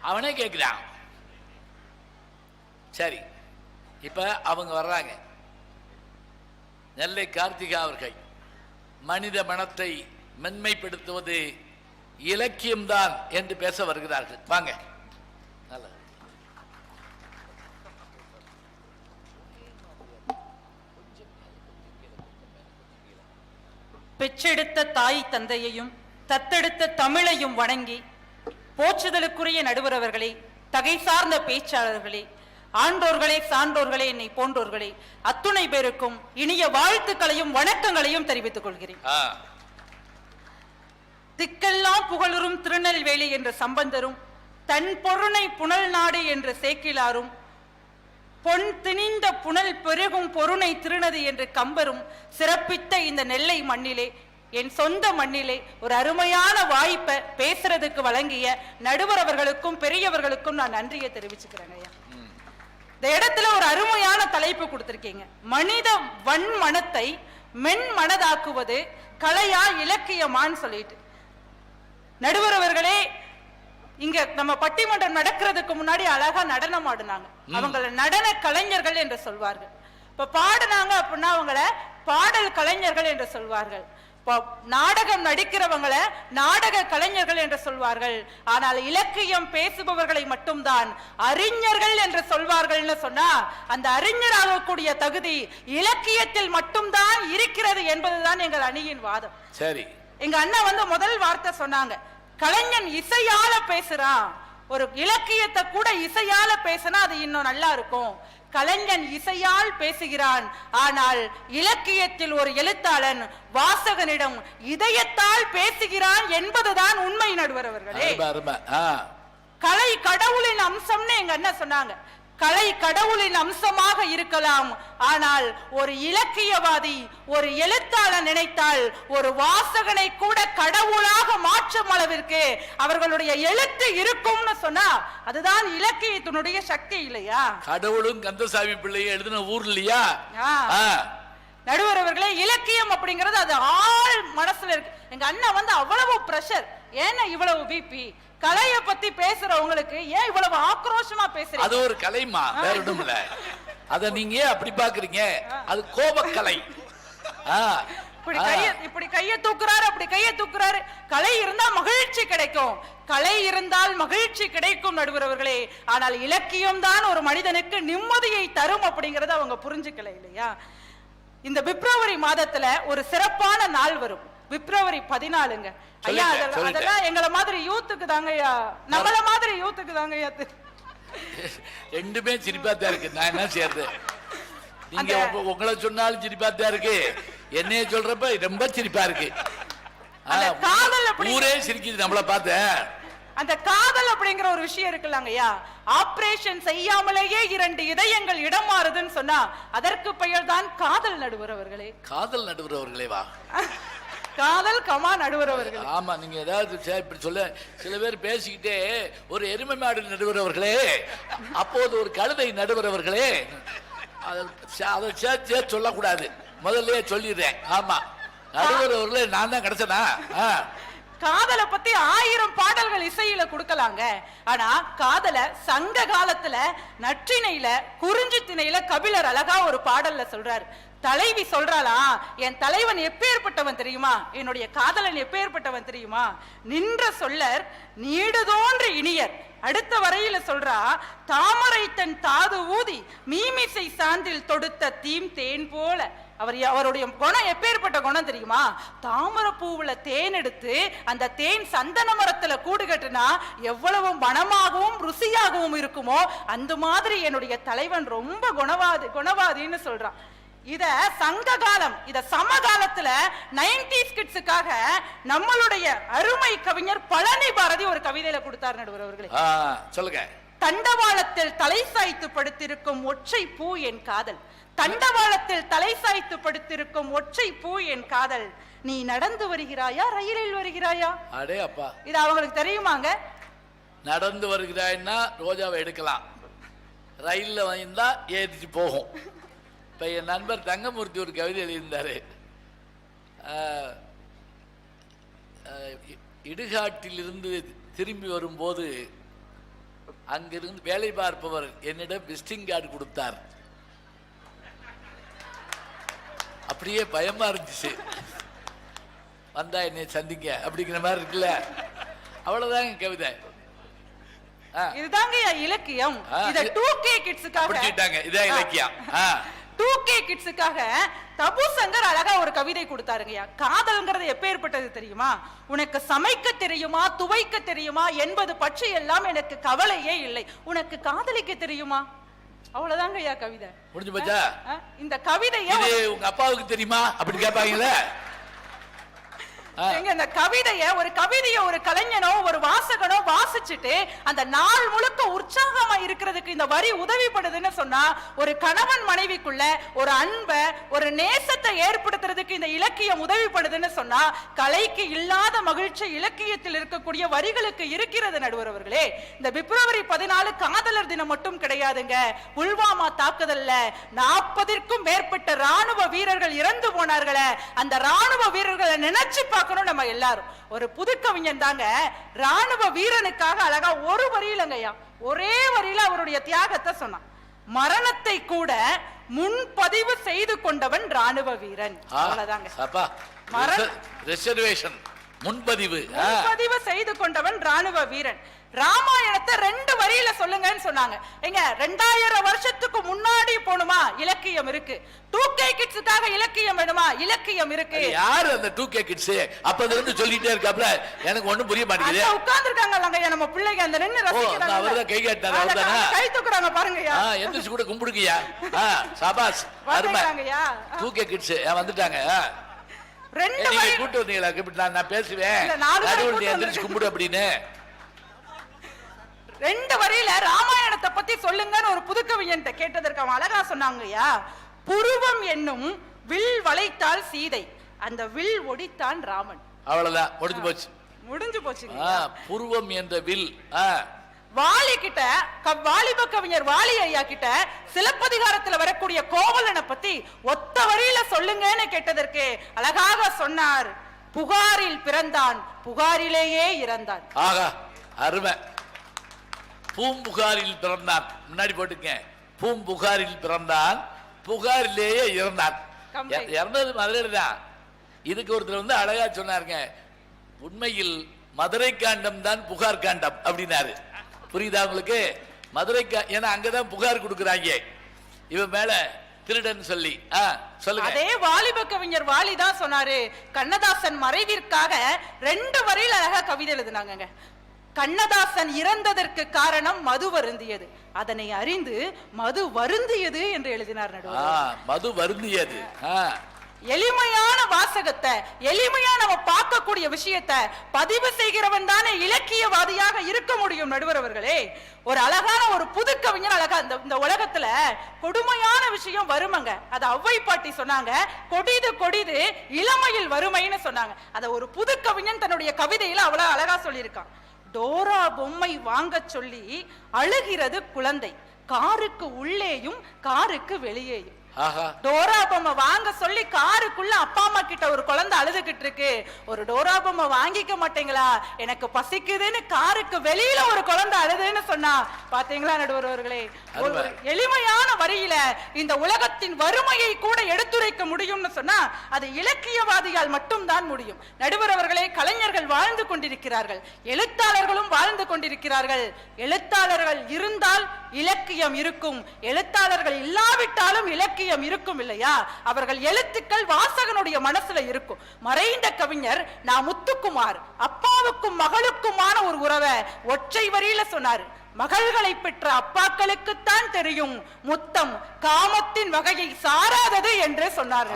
அவனே கேட்குறான் சரி இப்ப அவங்க வர்றாங்க. நெல்லை கார்த்திகா அவர்கள் மனித மனத்தை மென்மைப்படுத்துவது இலக்கியம்தான் என்று பேச வருகிறார்கள். வாங்க. நல்லது. பெற்றெடுத்த தாய் தந்தையையும் தத்தெடுத்த தமிழையும் வணங்கி போற்றுதலுக்குரிய நடுவர் அவர்களே தகை சார்ந்த பேச்சாளர்களே ஆண்டோர்களே சான்றோர்களே என்னை போன்றோர்களே அத்துணை பேருக்கும் இனிய வாழ்த்துக்களையும் வணக்கங்களையும் தெரிவித்துக் கொள்கிறேன். திக்கெல்லாம் புகழுறும் திருநெல்வேலி என்ற சம்பந்தரும் தன் பொருணை புனல் நாடு என்ற சேக்கிலாரும் பொன் திணிந்த புனல் பெருகும் பொருணை திருநதி என்று கம்பரும் சிறப்பித்த இந்த நெல்லை மண்ணிலே என் சொந்த மண்ணிலே ஒரு அருமையான வாய்ப்பை பேசுறதுக்கு வழங்கிய நடுவர் அவர்களுக்கும் பெரியவர்களுக்கும் நான் நன்றியை தெரிவிச்சுக்கிறேன் ஐயா. இந்த இடத்துல ஒரு அருமையான தலைப்பு கொடுத்திருக்கீங்க. மனித வன்மனத்தை மென் மனதாக்குவது கலையா இலக்கியமான்னு சொல்லிட்டு. நடுவர் அவர்களே இங்க நம்ம பட்டிமன்றம் நடக்கிறதுக்கு முன்னாடி அழகா நடனம் ஆடுனாங்க. அவங்கள நடன கலைஞர்கள் என்று சொல்வார்கள். இப்ப பாடுனாங்க அப்படின்னா அவங்கள பாடல் கலைஞர்கள் என்று சொல்வார்கள். நாடகம் நடிக்கிறவங்கள நாடக கலைஞர்கள் என்று சொல்வார்கள். ஆனால் இலக்கியம் பேசுபவர்களை மட்டும்தான். அறிஞர்கள் என்று சொல்வார்கள்னு சொன்னா அந்த அறிஞராகக்கூடிய தகுதி இலக்கியத்தில் மட்டும்தான் இருக்கிறது என்பதுதான் எங்கள் அணியின் வாதம். சரி. எங்க அண்ணா வந்து முதல் வார்த்தை சொன்னாங்க கலைஞன் இசையால பேசுறான். ஒரு இலக்கியத்தை கூட இசையால பேசினா அது இன்னும் நல்லா இருக்கும். கலைஞன் இசையால் பேசுகிறான். ஆனால் இலக்கியத்தில் ஒரு எழுத்தாளன் வாசகனிடம் இதயத்தால் பேசுகிறான் என்பதுதான் உண்மை நடுவர் அவர்களே. கலை கடவுளின் அம்சம்னு எங்க அண்ணன் சொன்னாங்க. கலை கடவுளின் அம்சமாக இருக்கலாம். ஆனால் ஒரு இலக்கியவாதி ஒரு எழுத்தாளர் நினைத்தால் ஒரு வாசகனை கூட கடவுளாக மாற்றும் அளவிற்கு அவர்களுடைய எழுத்து இருக்கும்னு சொன்னா அதுதான் இலக்கியத்தினுடைய சக்தி இல்லையா? கடவுளும் கந்தசாமி பிள்ளையும் எழுதின ஊர் இல்லையா? நடுவர் அவர்களே இலக்கியம் அப்படிங்கிறது அது ஆள் மனசுல இருக்கு. எங்க அண்ணா வந்து அவ்வளவு பிரஷர் ஏன்னா இவ்வளவு பிபி கலைய பத்தி பேசுறவங்களுக்கு ஏன் இவ்வளவு ஆக்ரோஷமா பேசுறீங்க? அது ஒரு கலைமா வேற ஒண்ணும் இல்ல. அத நீங்க ஏன் அப்படி பாக்குறீங்க அது கோபக்கலை. இப்படி. கைய இப்படி கைய தூக்குறாரு அப்படி கைய தூக்குறாரு. கலை இருந்தா மகிழ்ச்சி கிடைக்கும். கலை இருந்தால் மகிழ்ச்சி கிடைக்கும் நடுவர் அவர்களே ஆனால் இலக்கியம் தான் ஒரு மனிதனுக்கு நிம்மதியை தரும் அப்படிங்கறத அவங்க புரிஞ்சுக்கல இல்லையா? இந்த பிப்ரவரி மாதத்துல ஒரு சிறப்பான நாள் வரும். பிப்ரவரி பதினாலுங்க. ஐயா அதெல்லாம் எங்கள மாதிரி யூத்துக்கு தாங்க ஐயா. நம்மள மாதிரி யூத்துக்கு தாங்க ஐயா. ரெண்டுமே சிரிப்பா தான் இருக்கு. நான் என்ன செய்யறது? நீங்க உங்களை சொன்னாலும் சிரிப்பா தான் இருக்கு. என்னைய சொல்றப்ப ரொம்ப சிரிப்பா இருக்கு. ஊரே சிரிக்குது நம்மள பார்த்த. அந்த காதல் அப்படிங்கிற ஒரு விஷயம் இருக்குல்லங்க ஐயா ஆபரேஷன் செய்யாமலேயே இரண்டு இதயங்கள் இடம் மாறுதுன்னு சொன்னா அதற்கு பெயர் தான் காதல் நடுவர் அவர்களே காதல் நடுவர் அவர்களே வா. காதல் கமா நடுவர் அவர்களே ஆமா நீங்க ஏதாவது இப்படி சொல்ல சில பேர் பேசிக்கிட்டே ஒரு எருமை மாடு நடுவர் அவர்களே அப்போது ஒரு கழுதை நடுவர் அவர்களே அதை சே- அதை சேர்த்து சொல்லக்கூடாது. முதல்லயே சொல்லிடுறேன். ஆமா. நடுவர் அவர்களே நான் தான் கிடைச்சனா? காதலை பத்தி ஆயிரம் பாடல்கள் இசையில கொடுக்கலாங்க. ஆனா காதலை சங்க காலத்துல நற்றிணையில குறிஞ்சி திணையில கபிலர் அழகா ஒரு பாடல்ல சொல்றாரு. தலைவி சொல்றாளா என் தலைவன் எப்பேற்பட்டவன் தெரியுமா? என்னுடைய காதலன் எப்பேற்பட்டவன் தெரியுமா? நின்ற சொல்லர் நீடுதோன்ற இனியர். அடுத்த வரையில சொல்றா தாமரை தன் தாது ஊதி மீமிசை சாந்தில் தொடுத்த தீம் தேன் போல. அவர் அவருடைய குணம் எப்பேற்பட்ட குணம் தெரியுமா? தாமரை பூவுல தேன் எடுத்து அந்த தேன் சந்தன மரத்துல கூடு கட்டுனா எவ்வளவு மனமாகவும் ருசியாகவும் இருக்குமோ அந்த மாதிரி என்னுடைய தலைவன் ரொம்ப குணவாதி குணவாதின்னு சொல்றான். இத சங்க காலம் இத சமகாலத்துல நைன்டி கிட்ஸுக்காக நம்மளுடைய அருமை கவிஞர் பழனி பாரதி ஒரு கவிதையில கொடுத்தார் நடுவர் அவர்களே. சொல்லுங்க. தண்டவாளத்தில் தலை சாய்த்து படுத்திருக்கும் ஒற்றை பூ என் காதல். தண்டவாளத்தில் தலை சாய்த்து படுத்திருக்கும் ஒற்றை பூ என் காதல். நீ நடந்து வருகிறாயா ரயிலில் வருகிறாயா? அடே அப்பா. இது அவங்களுக்கு தெரியுமாங்க? நடந்து வருகிறாய்னா ரோஜாவை எடுக்கலாம். ரயில்ல வந்தா ஏறிச்சு போகும். இப்ப என் நண்பர் தங்கமூர்த்தி ஒரு கவிதை எழுதியிருந்தாரு. இடுகாட்டிலிருந்து திரும்பி வரும்போது அங்கிருந்து வேலை பார்ப்பவர் என்னிடம் விசிட்டிங் கார்டு கொடுத்தார். அப்படியே பயமா இருந்துச்சு. வந்தா என்னை சந்திங்க அப்படிங்கிற மாதிரி இருக்குல்ல. அவ்வளவுதாங்க கவிதை. இதுதாங்க இலக்கியம். இத டூ கே கிட்ஸுக்காக இதான் இலக்கியம். டூ கே கிட்ஸுக்காக தபு சங்கர் அழகா ஒரு கவிதை கொடுத்தாருங்கய்யா. காதல்ங்கிறது எப்பேற்பட்டது தெரியுமா? உனக்கு சமைக்க தெரியுமா? துவைக்க தெரியுமா? என்பது பற்றி எல்லாம் எனக்கு கவலையே இல்லை. உனக்கு காதலிக்க தெரியுமா? அவ்வளவுதாங்க ஐயா கவிதை. முடிஞ்சு போச்சா? இந்த கவிதைய உங்க அப்பாவுக்கு தெரியுமா? அப்படி கேட்பாங்களே ஆ. எங்க இந்த கவிதைய ஒரு கவிதைய ஒரு கலைஞனோ ஒரு வாசகனோ வாசிச்சுட்டு அந்த நாள் முழுக்க உற்சாகமா இருக்கிறதுக்கு இந்த வரி உதவிப்படுதுன்னு சொன்னா ஒரு கணவன் மனைவிக்குள்ள ஒரு அன்பை ஒரு நேசத்தை ஏற்படுத்துறதுக்கு இந்த இலக்கியம் உதவிப்படுதுன்னு சொன்னா கலைக்கு இல்லாத மகிழ்ச்சி இலக்கியத்தில் இருக்கக்கூடிய வரிகளுக்கு இருக்கிறது நடுவர் அவர்களே. இந்த பிப்ரவரி பதினாலு காதலர் தினம் மட்டும் கிடையாதுங்க. புல்வாமா தாக்குதல்ல நாற்பதிற்கும் மேற்பட்ட ராணுவ வீரர்கள் இறந்து போனார்களே. அந்த ராணுவ வீரர்களை நினைச்சு பார்க்க பார்க்கணும் நம்ம எல்லாரும். ஒரு புதுக்கவிஞன் தாங்க. ராணுவ வீரனுக்காக அழகா ஒரு வரியிலங்கய்யா ஒரே வரியில அவருடைய தியாகத்தை சொன்னான். மரணத்தை கூட முன்பதிவு செய்து கொண்டவன் ராணுவ வீரன். அவ்வளவுதாங்க. முன்பதிவு முன்பதிவு செய்து கொண்டவன் ராணுவ வீரன். ராமாயணத்தை ரெண்டு வரியில சொல்லுங்கன்னு சொன்னாங்க. எங்க ரெண்டாயிரம் வருஷத்துக்கு முன்னாடி போணுமா? இலக்கியம் இருக்கு. டூ கே கிட்ஸுக்காக இலக்கியம் வேணுமா? இலக்கியம் இருக்கு. யாரு அந்த டூ கே கிட்ஸ் அப்ப இருந்து சொல்லிட்டே இருக்காப்ல. எனக்கு ஒண்ணும் புரிய மாட்டேங்குது. அங்க உட்கார்ந்துருக்காங்க நம்ம பிள்ளைங்க அந்த நின்னு ஓ, அந்த அவர்தான் ரசிக்கிறாங்க கை காட்டாரு, அந்த அவர்தானா? கை தூக்குறாங்க பாருங்கய்யா. ஆ, எந்திரிச்சு கூட கும்பிடுங்கய்யா. ஆ, சபாஸ் அருமை. டூ கே கிட்ஸ் வந்துட்டாங்க? ரெண்டு நீங்க கூட்டு வந்தீங்களா? நான் பேசுவேன். நடுவில் எந்திரிச்சு. கும்பிடு அப்படின்னு. ரெண்டு வரியில ராமாயணத்தை பத்தி சொல்லுங்கன்னு ஒரு புதுக்கவிஞன் கேட்டதற்கு அவன் அழகா சொன்னாங்கய்யா புருவம் என்னும் வில் வளைத்தால் சீதை. அந்த வில் ஒடித்தான் ராமன். அவ்வளவுதான். முடிஞ்சு போச்சு. முடிஞ்சு போச்சுங்க ஆ, புருவம் என்ற வில் வாலி கிட்ட வாலிப கவிஞர் வாலி ஐயா கிட்ட சிலப்பதிகாரத்துல வரக்கூடிய கோவலனை பத்தி ஒத்த வரியில சொல்லுங்கன்னு கேட்டதற்கு அழகாக சொன்னார். புகாரில் பிறந்தான் புகாரிலேயே இறந்தான். ஆகா அருமை. பூம்புகாரில் பிறந்தான். முன்னாடி போட்டுக்க பூம்புகாரில் பிறந்தான். புகாரிலேயே இறந்தான். Complete. இற- இறந்தது மதுரையில் தான். இதுக்கு ஒருத்தர் வந்து அழகா சொன்னாருங்க. உண்மையில் மதுரை காண்டம் தான் புகார் காண்டம் அப்படின்னாரு. புரியுதா உங்களுக்கு? மதுரை ஏன்னா அங்கதான் புகார் கொடுக்குறாங்க. இவன் மேல திருடன் சொல்லி. சொல்லுங்க. அதே வாலிப கவிஞர் வாலி தான் சொன்னாரு. கண்ணதாசன் மறைவிற்காக ரெண்டு வரியில அழகா கவிதை எழுதினாங்கங்க. கண்ணதாசன் இறந்ததற்கு காரணம் மது வருந்தியது. அதனை அறிந்து மது வருந்தியது என்று எழுதினார் ஆ நடுவர் மது வருந்தியது. ஆ. எளிமையான வாசகத்தை எளிமையா நம்ம பார்க்கக்கூடிய விஷயத்தை பதிவு செய்கிறவன் தானே இலக்கியவாதியாக இருக்க முடியும் நடுவர் அவர்களே. ஒரு அழகான ஒரு புது கவிஞர் அழகா இந்த இந்த உலகத்துல கொடுமையான விஷயம் வருமங்க. அது ஔவை பாட்டி சொன்னாங்க. கொடிது கொடிது இளமையில் வறுமைன்னு சொன்னாங்க. அத ஒரு புது கவிஞன் தன்னுடைய கவிதையில அவ்வளவு அழகா சொல்லியிருக்கான். டோரா பொம்மை வாங்கச் சொல்லி அழுகிறது குழந்தை. காருக்கு உள்ளேயும் காருக்கு வெளியேயும். டோரா பொம்மை வாங்க சொல்லி காருக்குள்ள அப்பா அம்மா கிட்ட ஒரு குழந்தை அழுதுகிட்டு இருக்கு. ஒரு டோரா பொம்மை வாங்கிக்க மாட்டீங்களா? எனக்கு பசிக்குதுன்னு காருக்கு வெளியில ஒரு குழந்தை அழுதுன்னு சொன்னா. பாத்தீங்களா நடுவர் அவர்களே ஒரு அருமை. எளிமையான வரியில இந்த உலகத்தின் வறுமையை கூட எடுத்துரைக்க முடியும்னு சொன்னா அது இலக்கியவாதியால் மட்டும்தான் முடியும். நடுவர் அவர்களே கலைஞர்கள் வாழ்ந்து கொண்டிருக்கிறார்கள். எழுத்தாளர்களும் வாழ்ந்து கொண்டிருக்கிறார்கள். எழுத்தாளர்கள் இருந்தால் இலக்கியம் இருக்கும். எழுத்தாளர்கள் இல்லாவிட்டாலும் இலக்கியம் இருக்கும் இல்லையா? அவர்கள் எழுத்துக்கள் வாசகனுடைய மனசுல இருக்கும். மறைந்த கவிஞர் நான் முத்துக்குமார். அப்பாவுக்கும் மகளுக்குமான ஒரு உறவை ஒற்றை வரியில சொன்னாரு. மகள்களை பெற்ற அப்பாக்களுக்குத்தான் தெரியும் முத்தம் காமத்தின் வகையை சாராதது என்று சொன்னார்.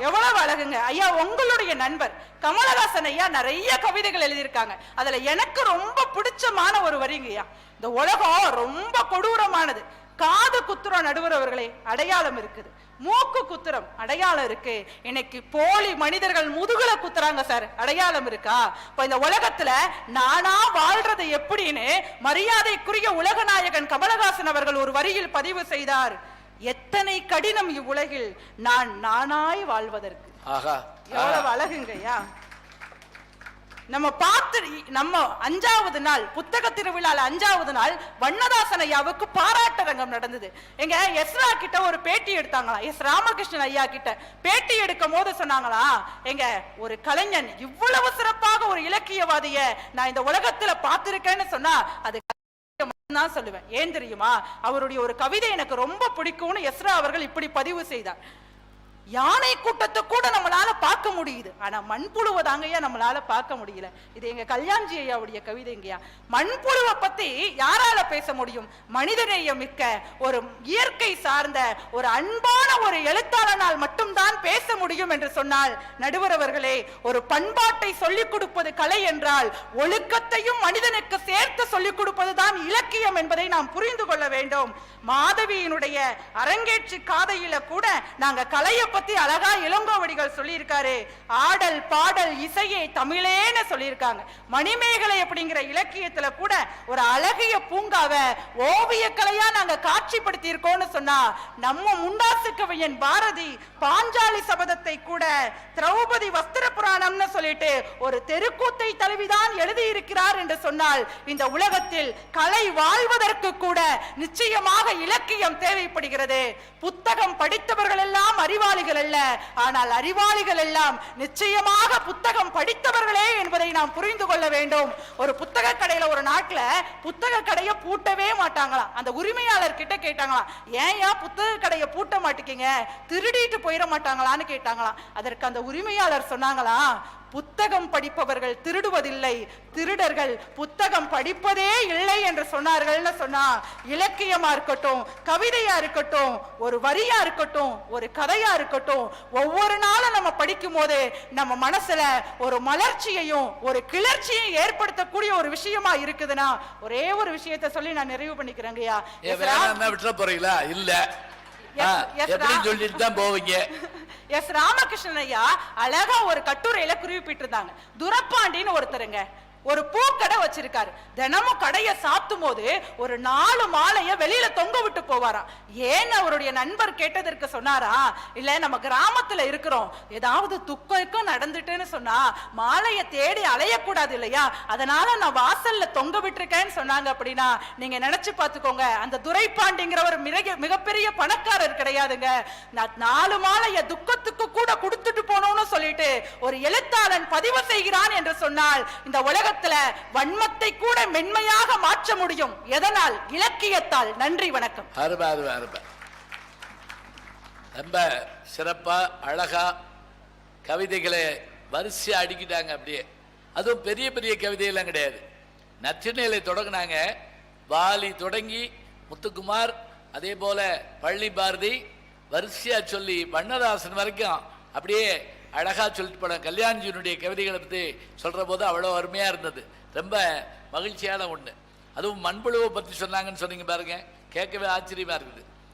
எவ்வளவு அழகுங்க. ஐயா உங்களுடைய நண்பர் கமலஹாசன் ஐயா நிறைய கவிதைகள் எழுதியிருக்காங்க. அதுல எனக்கு ரொம்ப பிடிச்சமான ஒரு வரிங்கய்யா. இந்த உலகம் ரொம்ப கொடூரமானது. காது குத்துறம் நடுவர் அவர்களே அடையாளம் இருக்குது. மூக்கு குத்துறம் அடையாளம் இருக்கு. இன்னைக்கு போலி மனிதர்கள் முதுகுல குத்துறாங்க சார். அடையாளம் இருக்கா? இப்ப இந்த உலகத்துல நானா வாழ்றது எப்படின்னு மரியாதைக்குரிய உலகநாயகன் கமலஹாசன் அவர்கள் ஒரு வரியில் பதிவு செய்தார். எத்தனை கடினம் இவ்வுலகில் நான் நானாய் வாழ்வதற்கு. ஆஹா. எவ்வளவு அழகுங்கய்யா. நம்ம பார்த்து நம்ம அஞ்சாவது நாள் புத்தக திருவிழால அஞ்சாவது நாள் வண்ணதாசன் ஐயாவுக்கு பாராட்டரங்கம் நடந்தது. எங்க எஸ்ரா கிட்ட ஒரு பேட்டி எடுத்தாங்களா? எஸ் ராமகிருஷ்ணன் ஐயா கிட்ட பேட்டி எடுக்கும் போது சொன்னாங்களா எங்க ஒரு கலைஞன் இவ்வளவு சிறப்பாக ஒரு இலக்கியவாதிய நான் இந்த உலகத்துல பார்த்திருக்கேன்னு சொன்னா அது தான் சொல்லுவேன். ஏன் தெரியுமா? அவருடைய ஒரு கவிதை எனக்கு ரொம்ப பிடிக்கும்னு எஸ்ரா அவர்கள் இப்படி பதிவு செய்தார். யானை கூட்டத்தை கூட நம்மளால பார்க்க முடியுது. ஆனா மண்புழுவை தாங்கய்யா நம்மளால பார்க்க முடியல. இது எங்க கல்யாண்ஜி ஐயாவுடைய கவிதைங்கய்யா மண்புழுவை பத்தி யாரால பேச முடியும்? மனிதநேயம் மிக்க ஒரு இயற்கை சார்ந்த ஒரு அன்பான ஒரு எழுத்தாளனால் மட்டும்தான் பேச முடியும் என்று சொன்னால் நடுவரவர்களே ஒரு பண்பாட்டை சொல்லிக் கொடுப்பது கலை என்றால் ஒழுக்கத்தையும் மனிதனுக்கு சேர்த்து சொல்லிக் கொடுப்பதுதான் இலக்கியம் என்பதை நாம் புரிந்து கொள்ள வேண்டும். மாதவியினுடைய அரங்கேற்று காதையில கூட நாங்க கலையை பத்தி அழகா இளங்கோவடிகள் சொல்லியிருக்காரு. ஆடல் பாடல் இசையை தமிழேன்னு சொல்லியிருக்காங்க. மணிமேகலை அப்படிங்கிற இலக்கியத்துல கூட ஒரு அழகிய பூங்காவை ஓவியக்கலையா நாங்க காட்சிப்படுத்தி இருக்கோம்னு சொன்னா நம்ம முண்டாசு கவியன் பாரதி பாஞ்சாலி சபதத்தை கூட திரௌபதி வஸ்திர புராணம்னு சொல்லிட்டு ஒரு தெருக்கூத்தை தழுவிதான் எழுதியிருக்கிறார் என்று சொன்னால் இந்த உலகத்தில் கலை வாழ்வதற்கு கூட நிச்சயமாக இலக்கியம் தேவைப்படுகிறது. புத்தகம் படித்தவர்கள் எல்லாம் அறிவாளி அறிவாளிகள் அல்ல. ஆனால் அறிவாளிகள் எல்லாம் நிச்சயமாக புத்தகம் படித்தவர்களே என்பதை நாம் புரிந்து கொள்ள வேண்டும். ஒரு புத்தக கடையில ஒரு நாட்டுல புத்தக கடையை பூட்டவே மாட்டாங்களாம். அந்த உரிமையாளர் கிட்ட கேட்டாங்களாம் ஏன் ஏன் புத்தக கடையை பூட்ட மாட்டேங்க? திருடிட்டு போயிட மாட்டாங்களான்னு கேட்டாங்களாம். அதற்கு அந்த உரிமையாளர் சொன்னாங்களாம் புத்தகம் படிப்பவர்கள் திருடுவதில்லை. திருடர்கள் புத்தகம் படிப்பதே இல்லை என்று சொன்னார்கள்னு சொன்னா இலக்கியமா இருக்கட்டும் கவிதையா இருக்கட்டும் ஒரு வரியா இருக்கட்டும் ஒரு கதையா இருக்கட்டும் ஒவ்வொரு நாளும் நம்ம படிக்கும் போது நம்ம மனசுல ஒரு மலர்ச்சியையும் ஒரு கிளர்ச்சியையும் ஏற்படுத்தக்கூடிய ஒரு விஷயமா இருக்குதுன்னா ஒரே ஒரு விஷயத்தை சொல்லி நான் நிறைவு பண்ணிக்கிறேங்கய்யா விட்டுற போறீங்களா? இல்ல. ஆ, Yes, yes, எப்படி Ra- சொல்லிட்டு தான் போவீங்க. எஸ் ராமகிருஷ்ணன் ஐயா அழகா ஒரு கட்டுரையில குறிப்பிட்டிருந்தாங்க. துரப்பாண்டின்னு ஒருத்தருங்க. ஒரு பூக்கடை வச்சிருக்காரு. தினமும் கடையை சாத்தும் போது ஒரு நாலு மாலைய வெளியில தொங்க விட்டு போவாராம் ஏன் அவருடைய நண்பர் கேட்டதற்கு சொன்னாரா? இல்ல நம்ம கிராமத்துல இருக்கிறோம். ஏதாவது துக்கம் நடந்துட்டுன்னு சொன்னா மாலைய தேடி அலையக்கூடாது இல்லையா? அதனால நான் வாசல்ல தொங்க விட்டுருக்கேன்னு சொன்னாங்க அப்படின்னா நீங்க நினைச்சு பார்த்துக்கோங்க. அந்த துரைப்பாண்டிங்கிறவர் மிக மிகப்பெரிய பணக்காரர் கிடையாதுங்க. நான் நாலு மாலைய துக்கத்துக்கு கூட கொடுத்துட்டு போனோம்னு சொல்லிட்டு ஒரு எழுத்தாளன் பதிவு செய்கிறான் என்று சொன்னால் இந்த உலக உலகத்துல வன்மத்தை கூட மென்மையாக மாற்ற முடியும். எதனால்? இலக்கியத்தால். நன்றி வணக்கம். அருமை அருமை அருமை. ரொம்ப சிறப்பா அழகா கவிதைகளை வரிசையா அடிக்கிட்டாங்க அப்படியே. அதுவும் பெரிய பெரிய கவிதையெல்லாம் கிடையாது. நச்சினையில தொடங்கினாங்க. வாலி தொடங்கி முத்துக்குமார் அதே போல பள்ளி பாரதி வரிசையா சொல்லி வண்ணதாசன் வரைக்கும் அப்படியே அழகா சொல்லிட்டு போனாங்க கல்யாண்ஜியினுடைய கவிதைகளை பற்றி சொல்கிற போது அவ்வளோ அருமையாக இருந்தது. ரொம்ப மகிழ்ச்சியான ஒன்று அதுவும் மண்புழுவை பற்றி சொன்னாங்கன்னு சொன்னீங்க பாருங்கள் கேட்கவே ஆச்சரியமாக இருக்குது.